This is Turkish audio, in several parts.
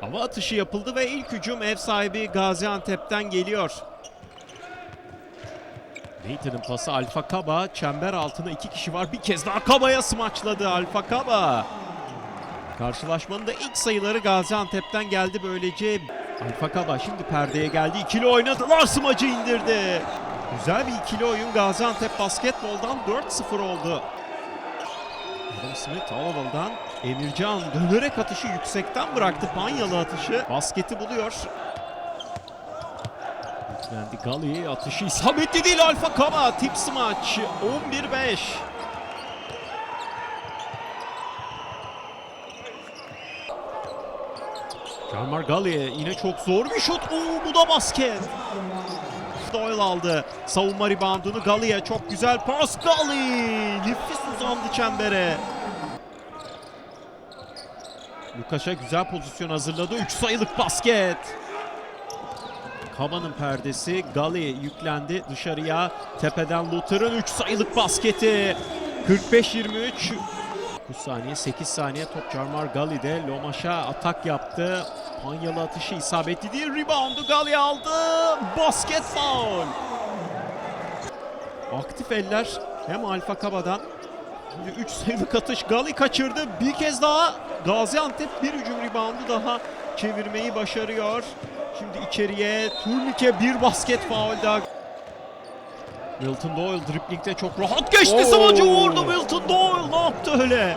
Hava atışı yapıldı ve ilk hücum ev sahibi Gaziantep'ten geliyor. Nathan'ın pası Alfa Kaba. Çember altına iki kişi var. Bir kez daha Kaba'ya smaçladı Alfa Kaba. Karşılaşmanın da ilk sayıları Gaziantep'ten geldi böylece. Alfa Kaba şimdi perdeye geldi. İkili oynadılar. Smacı indirdi. Güzel bir ikili oyun Gaziantep basketboldan 4-0 oldu. Adam Smith Alabal'dan Emircan dönerek atışı yüksekten bıraktı. Panyalı atışı. Basketi buluyor. Yüklendi Gali atışı isabetli değil Alfa Kaba. Tips maç 11-5. Jarmar Gali yine çok zor bir şut. Oo bu da basket. Doyle aldı. Savunma reboundunu Gali'ye çok güzel pas. Gali nefis uzandı çembere. Lukaş'a güzel pozisyon hazırladı. 3 sayılık basket. Kaba'nın perdesi. Gali yüklendi dışarıya. Tepeden Luther'ın 3 sayılık basketi. 45-23. 9 saniye 8 saniye top Jarmar Gali'de. Lomaş'a atak yaptı. Panyalı atışı isabetli değil. Reboundu Gali aldı. Basket foul. Aktif eller hem Alfa Kaba'dan. Şimdi 3 sayılık atış Gali kaçırdı. Bir kez daha Gaziantep bir hücum reboundu daha çevirmeyi başarıyor. Şimdi içeriye turnike bir basket faul daha. Milton Doyle driplingde çok rahat geçti. Oo. Sıvacı vurdu Milton Doyle. Ne yaptı öyle?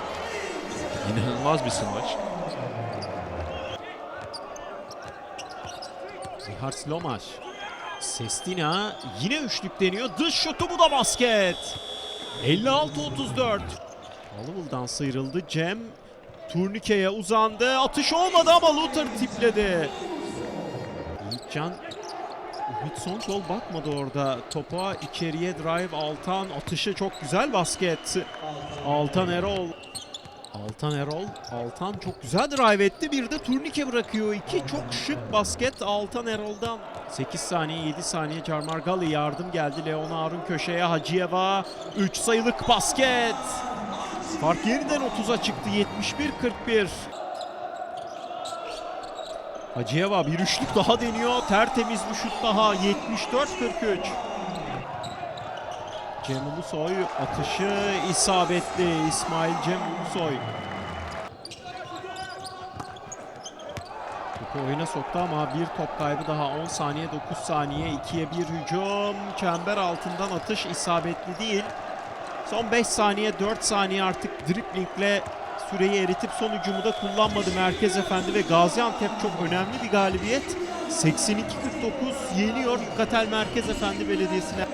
İnanılmaz bir smaç. Zihars Lomaş. Sestina yine üçlük deniyor. Dış şutu bu da basket. 56-34. Alıvıl'dan sıyrıldı. Cem turnikeye uzandı. Atış olmadı ama Luther tipledi. Yiğitcan Ümit Sonkol bakmadı orada. Topa içeriye drive Altan. Atışı çok güzel basket. Altan Erol. Altan Erol. Altan çok güzel drive etti. Bir de turnike bırakıyor. İki çok şık basket Altan Erol'dan. 8 saniye 7 saniye Carmar Gali yardım geldi. Leon Arun köşeye Hacıyeva. 3 sayılık basket. Fark yeniden 30'a çıktı. 71-41. Hacıyeva bir üçlük daha deniyor. Tertemiz bir şut daha. 74-43. Cem Ulusoy atışı isabetli. İsmail Cem Ulusoy. Topu oyuna soktu ama bir top kaybı daha 10 saniye 9 saniye 2'ye 1 hücum. Çember altından atış isabetli değil. Son 5 saniye 4 saniye artık driplingle süreyi eritip son hücumu da kullanmadı Merkez Efendi ve Gaziantep çok önemli bir galibiyet. 82-49 yeniyor Yukatel Merkez Efendi Belediyesi'ne.